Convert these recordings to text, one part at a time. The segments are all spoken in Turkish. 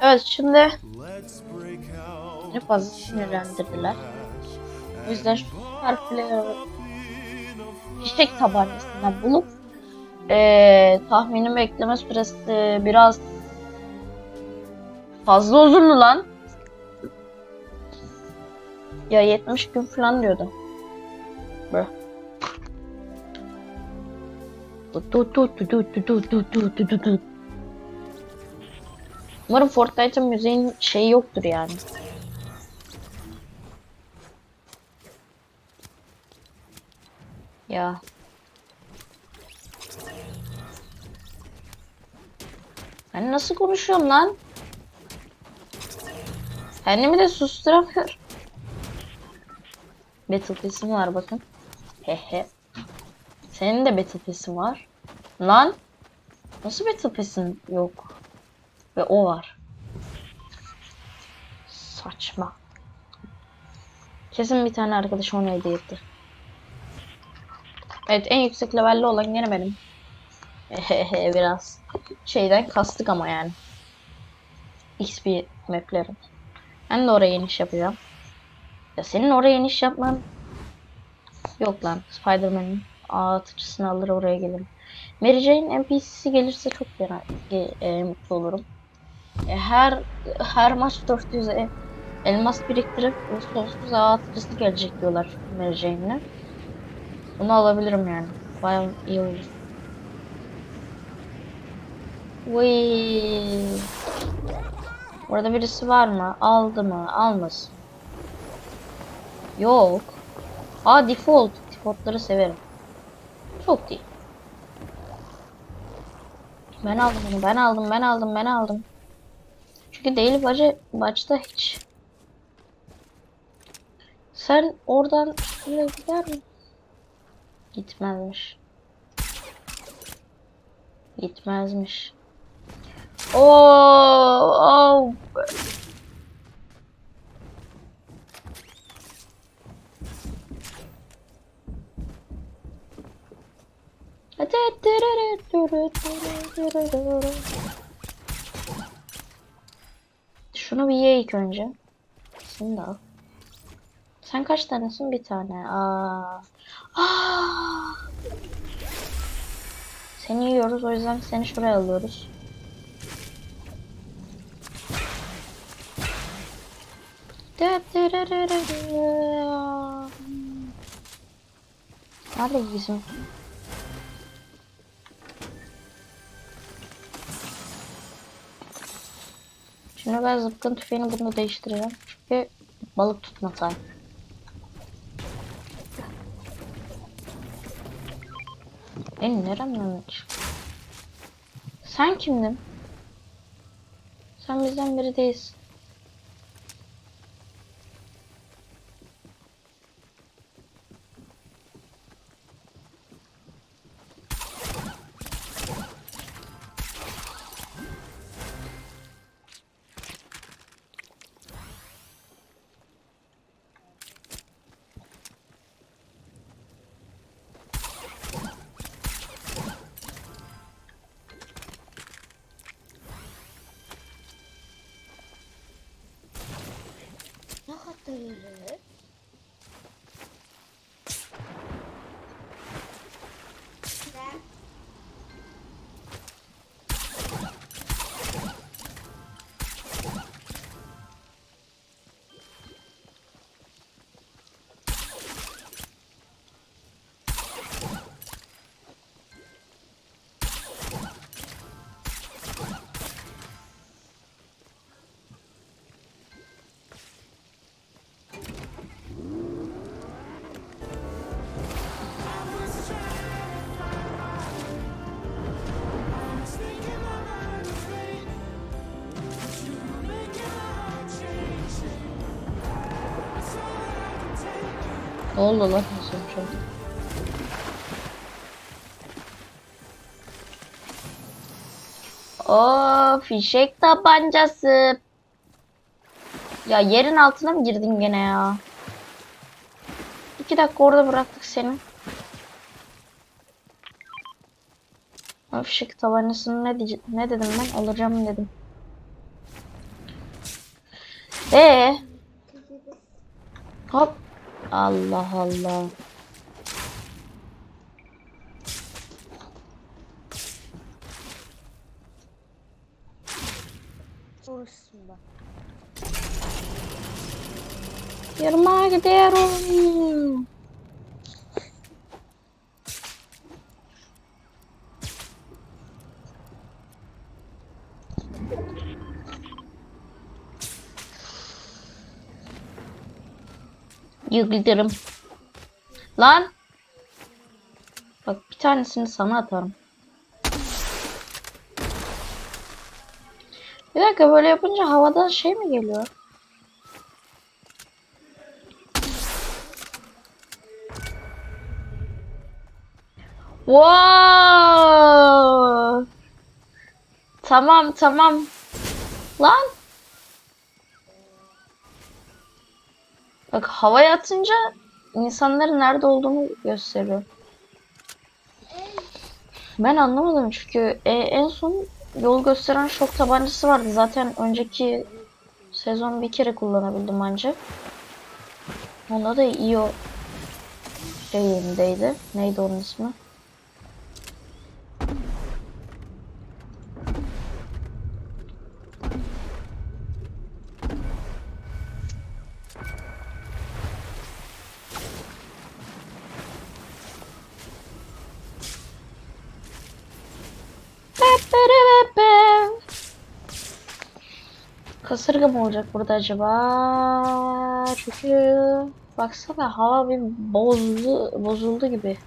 Evet şimdi ne fazla sinirlendirdiler. O yüzden şu harfleri fişek tabancasından bulup eee tahminim bekleme süresi biraz fazla uzundu lan. Ya 70 gün falan diyordu. Du- du- du- du- du- du- du- du- du- du- du. Umarım Fortnite'ın müziğin şeyi yoktur yani. Ya. Ben nasıl konuşuyorum lan? Kendimi de susturamıyorum. Battle var bakın. Hehe. Senin de Battle var. Lan. Nasıl Battle yok? Ve o var. Saçma. Kesin bir tane arkadaş onu hediye etti. Evet en yüksek levelli olan gene benim. Hehehe biraz şeyden kastık ama yani. XP maplerim. Ben de oraya iniş yapacağım. Ya senin oraya iniş yapman yok lan. Spider-Man'in atıcısını alır oraya gelirim. Mary Jane NPC'si gelirse çok fena e, e, mutlu olurum. E, her her maç 400 e, elmas biriktirip sonsuz ağ atıcısı gelecek diyorlar Jane'le. Bunu alabilirim yani. Bayağı iyi olur. Vıy. Orada birisi var mı? Aldı mı? Almasın. Yok. Aa default. Defaultları severim. Çok değil. Ben aldım. Ben aldım. Ben aldım. Ben aldım. Çünkü değil bacı başta hiç. Sen oradan şuraya gider mi? Gitmezmiş. Gitmezmiş. Oo, oo. Şunu bir ye ilk önce. Şunu da al. Sen kaç tanesin? Bir tane. Aa. Aa. Seni yiyoruz o yüzden seni şuraya alıyoruz. Nerede bizim? Şimdi ben zıpkın tüfeğini bunu değiştireceğim. Çünkü balık tutma time. Benim neremden? Sen kimdin? Sen bizden biri değilsin. 对对对 Ne oldu lan? Nasıl çok? Oo fişek tabancası. Ya yerin altına mı girdin gene ya? İki dakika orada bıraktık seni. O fişek tabancasını ne, ne dedim ben? Alacağım dedim. Ee? Hop. Allah Allah. Vurursun bak. Yarıma gidiyorum. Yıldırım. Lan. Bak bir tanesini sana atarım. Bir dakika böyle yapınca havadan şey mi geliyor? Wow. Tamam tamam. Lan. Bak havaya atınca insanların nerede olduğunu gösteriyor. Ben anlamadım çünkü e, en son yol gösteren şok tabancası vardı. Zaten önceki sezon bir kere kullanabildim ancak. Onda da iyi o şeyindeydi. Neydi onun ismi? Kasırga mı olacak burada acaba? Çünkü baksana hava bir bozdu, bozuldu gibi.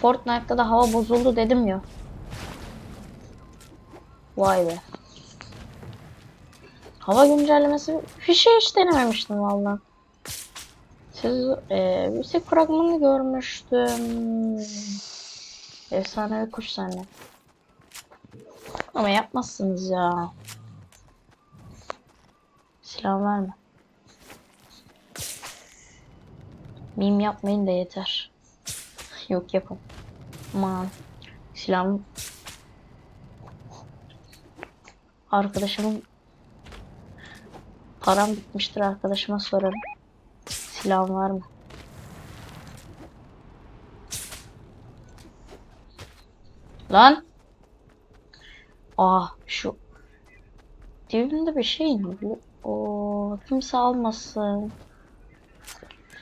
Fortnite'da da hava bozuldu dedim ya. Vay be. Hava güncellemesi bir şey hiç denememiştim valla. Siz e, tek fragmanını görmüştüm. Efsanevi kuş sahne. Ama yapmazsınız ya. Silah verme. Mim yapmayın da yeter. Yok yapın. Aman. Silahım. Arkadaşımın param bitmiştir arkadaşıma sorarım. Silahım var mı? Lan. Ah şu Dibimde bir şey mi? O kimse almasın.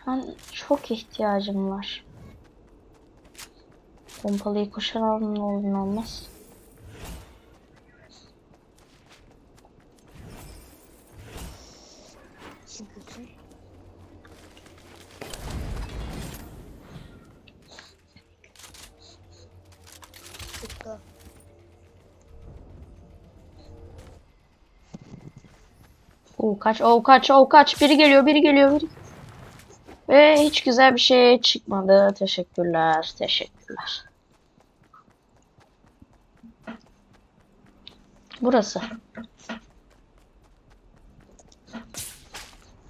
Şu an çok ihtiyacım var. Pompalıyı koşar alın olmaz. Oo kaç, o kaç, o kaç. Biri geliyor, biri geliyor, biri. Ve hiç güzel bir şey çıkmadı. Teşekkürler, teşekkürler. Burası.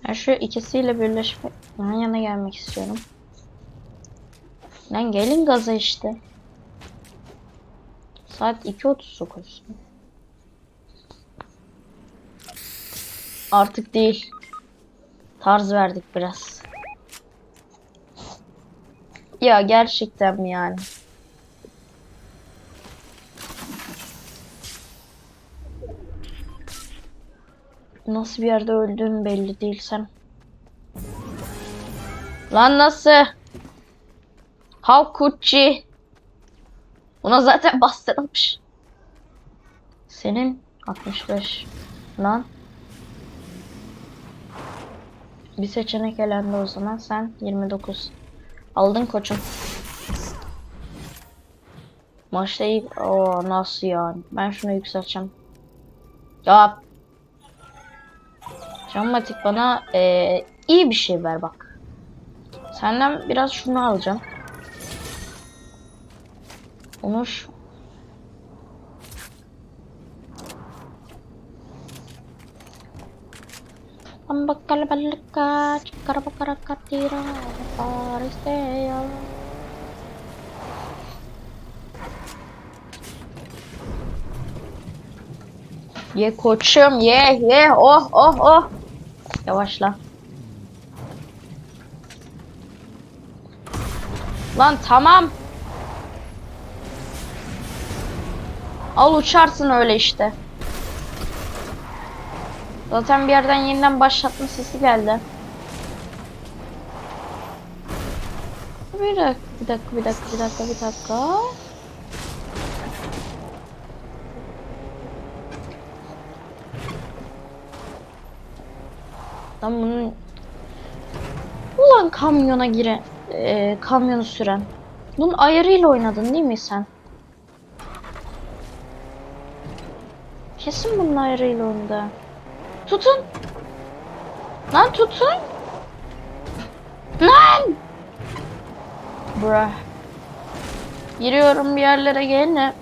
Ben şu ikisiyle birleşmek, yan yana gelmek istiyorum. Lan gelin gaza işte. Saat 2.39. Artık değil. Tarz verdik biraz. Ya gerçekten mi yani? Nasıl bir yerde öldüğün belli değil sen. Lan nasıl? How could she? Buna zaten bastırılmış. Senin 65. Lan. Bir seçenek elendi o zaman. Sen 29. Aldın koçum. Maçta iyi. Oo nasıl yani? Ben şunu yükselteceğim. Ya. Canmatik bana eee, iyi bir şey ver bak. Senden biraz şunu alacağım. Onu. Ambakalabalaka, chikarabacarakatira, paristea. Ye koçum ye ye oh oh oh. Yavaşla. Lan tamam. Al uçarsın öyle işte. Zaten bir yerden yeniden başlatma sesi geldi. Bir dakika, bir dakika, bir dakika, bir dakika, bir dakika. Lan bunun... Ulan kamyona gire... e, kamyonu süren. Bunun ayarıyla oynadın değil mi sen? Kesin bunun ayarıyla oynadı. Tutun! Lan tutun! Lan! Bruh. Giriyorum bir yerlere gene.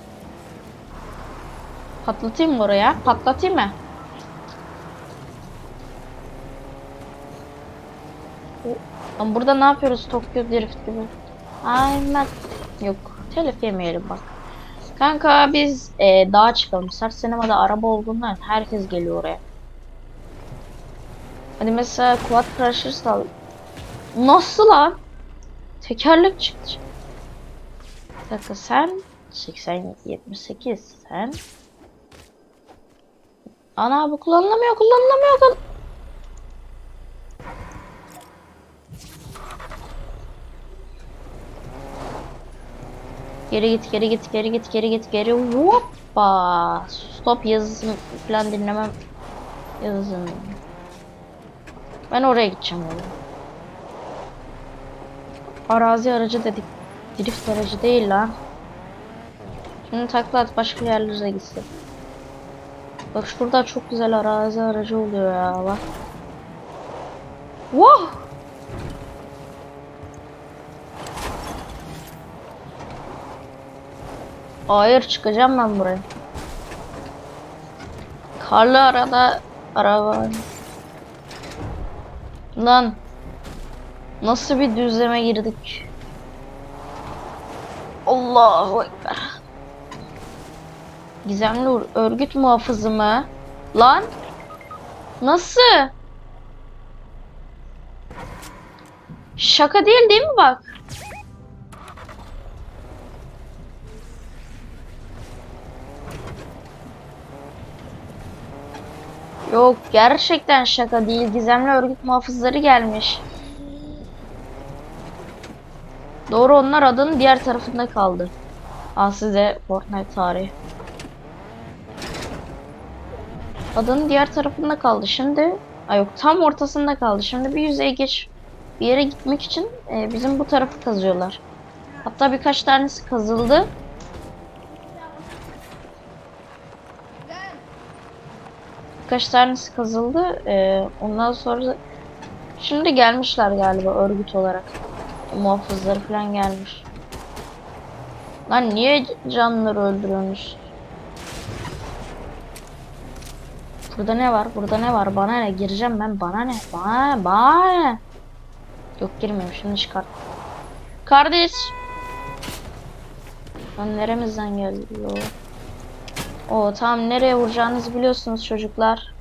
Patlatayım mı oraya? Patlatayım mı? Lan burada ne yapıyoruz Tokyo Drift gibi? Aynen. Yok. Telef yemeyelim bak. Kanka biz e, dağa çıkalım. Sert sinemada araba olduğundan herkes geliyor oraya. Hadi mesela Quad Crashers al. Nasıl lan? Tekerlek çıktı. Bir dakika sen 80 78 sen Ana bu kullanılamıyor kullanılamıyor kullan Geri git geri git geri git geri git geri hoppa stop yazısını falan dinlemem yazın ben oraya gideceğim öyle. Arazi aracı dedik drift aracı değil lan şimdi takla at başka yerlere gitsin bak şurada çok güzel arazi aracı oluyor ya bak Wow! Hayır çıkacağım ben buraya. Karlı arada araba. Lan. Nasıl bir düzleme girdik? Allahu Ekber. Gizemli örgüt muhafızı mı? Lan. Nasıl? Şaka değil değil mi bak? Yok gerçekten şaka değil. Gizemli örgüt muhafızları gelmiş. Doğru onlar adanın diğer tarafında kaldı. Al size Fortnite tarihi. Adanın diğer tarafında kaldı. Şimdi Ay yok tam ortasında kaldı. Şimdi bir yüzeye geç bir yere gitmek için e, bizim bu tarafı kazıyorlar. Hatta birkaç tanesi kazıldı. Birkaç tanesi kazıldı. Ee, ondan sonra şimdi gelmişler galiba örgüt olarak. Muhafızları falan gelmiş. Lan niye canlıları öldürüyorsunuz? Burada ne var? Burada ne var? Bana ne? Gireceğim ben. Bana ne? Bana, bana ne? Yok girmiyorum. Şimdi çıkart. Kardeş. Lan neremizden geliyor? O tamam nereye vuracağınızı biliyorsunuz çocuklar.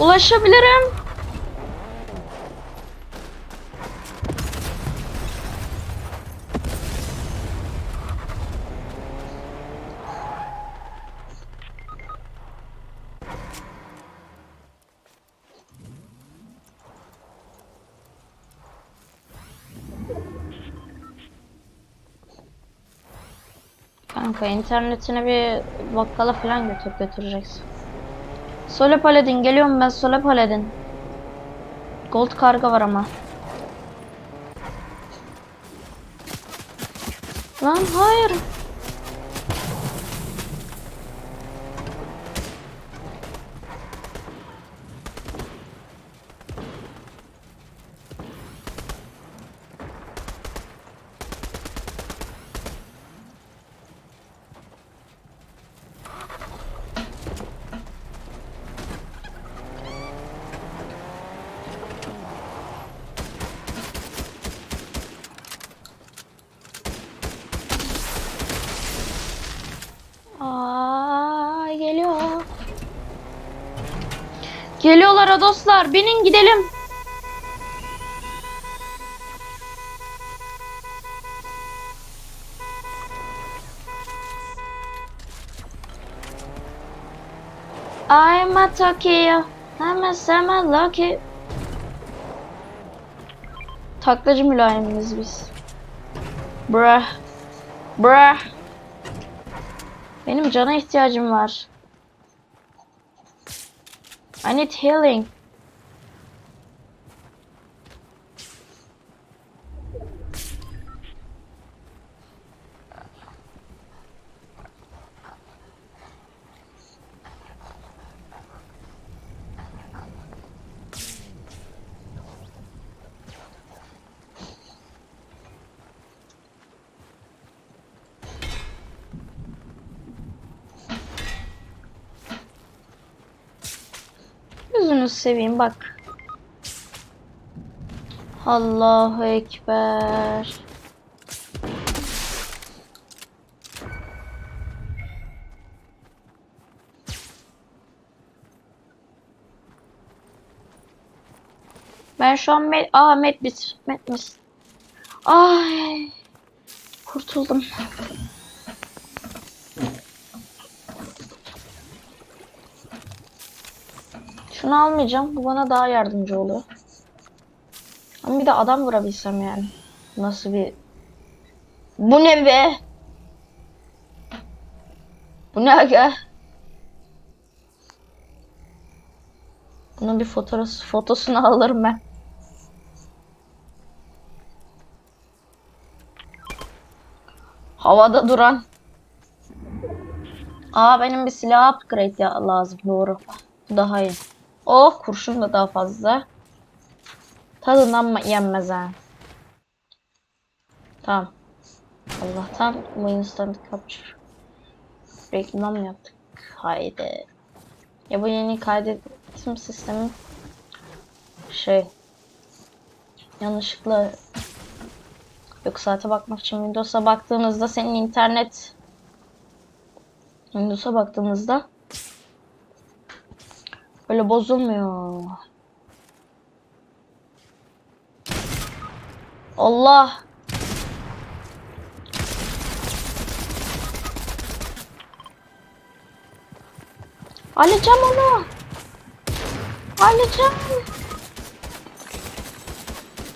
Ulaşabilirim. Kanka internetine bir bakkala falan götür götüreceksin. Sole Paladin geliyorum ben Sole Paladin. Gold karga var ama. Lan hayır. Geliyorlar Adoslar. Binin gidelim. I'm a Tokyo. I'm a summer lucky. Taklacı mülayimimiz biz. Bruh. Bruh. Benim cana ihtiyacım var. I need healing. Yüzünü seveyim bak. Allahu Ekber. Ben şu an met, aa met bit, met mis. Ay, kurtuldum. Şunu almayacağım. Bu bana daha yardımcı oluyor. Ama bir de adam vurabilsem yani. Nasıl bir... Bu ne be? Bu ne aga? Bunun bir fotoğrafı, fotosunu alırım ben. Havada duran. Aa benim bir silah upgrade ya lazım doğru. Bu daha iyi. Oh kurşun da daha fazla. Tadından yenmez ha. Tamam. Allah'tan bu instant capture. Reklam mı yaptık? Haydi. Ya bu yeni kaydetim sistemi şey yanlışlıkla yok saate bakmak için Windows'a baktığınızda senin internet Windows'a baktığınızda Öyle bozulmuyor. Allah. Alacağım onu. Alacağım.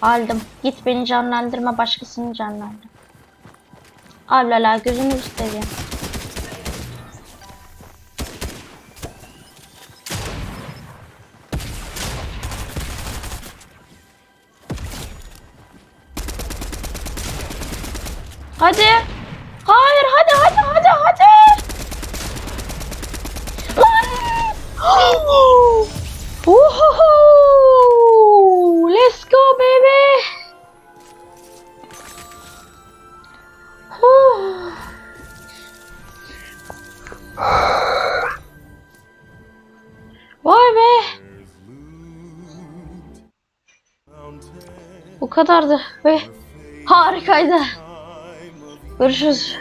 Aldım. Git beni canlandırma başkasını canlandır. Ablala gözünü seveyim. Hadi. Hayır hadi hadi hadi hadi. Woohoo! Let's go baby. Vay be. Bu kadardı ve harikaydı. Перше ж